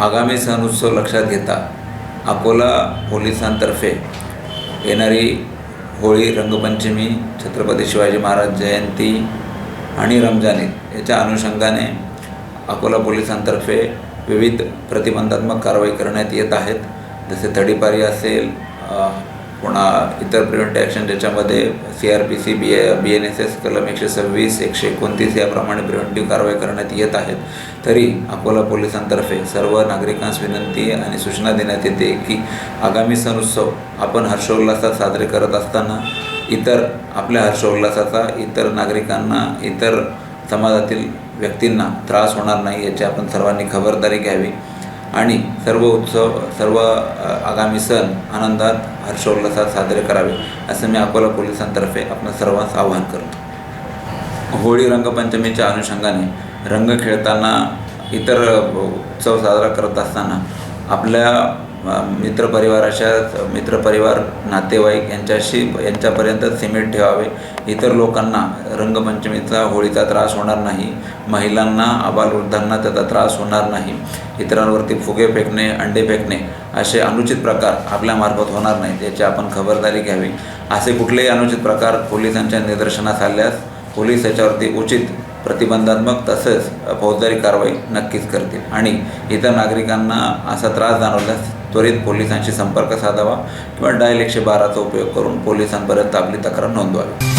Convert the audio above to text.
आगामी सण उत्सव लक्षात घेता अकोला पोलिसांतर्फे येणारी होळी रंगपंचमी छत्रपती शिवाजी महाराज जयंती आणि रमजान ईद याच्या अनुषंगाने अकोला पोलिसांतर्फे विविध प्रतिबंधात्मक कारवाई करण्यात येत आहेत. जसे तडीपारी असेल पुन्हा इतर प्रिव्हेंट ॲक्शन ज्याच्यामध्ये C R P C B A B N S S कलम एकशे सव्वीस एकशे एकोणतीस याप्रमाणे प्रिव्हेंटिव्ह कारवाई करण्यात येत आहेत. तरी अकोला पोलिसांतर्फे सर्व नागरिकांस विनंती आणि सूचना देण्यात येते की आगामी सण उत्सव आपण हर्षोल्लासात साजरे करत असताना इतर आपल्या हर्षोल्लासाचा इतर नागरिकांना इतर समाजातील व्यक्तींना त्रास होणार नाही याची आपण सर्वांनी खबरदारी घ्यावी. आणि सर्व उत्सव सर्व आगामी सण आनंदात हर्षोल्लासात साजरे करावे असं मी अकोला पोलिसांतर्फे आपण सर्वांस आवाहन करतो. होळी रंगपंचमीच्या अनुषंगाने रंग खेळताना इतर उत्सव साजरा करत असताना आपल्या मित्रपरिवाराच्या मित्रपरिवार नातेवाईक यांच्याशी यांच्यापर्यंत सीमित ठेवावे. इतर लोकांना रंगपंचमीचा होळीचा त्रास होणार नाही. महिलांना आबालवृद्धांना त्याचा त्रास होणार नाही. इतरांवरती फुगे फेकणे अंडे फेकणे असे अनुचित प्रकार आपल्यामार्फत होणार नाहीत याची आपण खबरदारी घ्यावी. असे कुठलेही अनुचित प्रकार पोलिसांच्या निदर्शनास आल्यास पोलीस याच्यावरती उचित प्रतिबंधात्मक तसेच फौजदारी कारवाई नक्कीच करतील. आणि इतर नागरिकांना असा त्रास जाणवल्यास त्वरित पोलिसांशी संपर्क साधावा किंवा डायल एकशे बाराचा उपयोग करून पोलिसांपर्यंत आपली तक्रार नोंदवावी.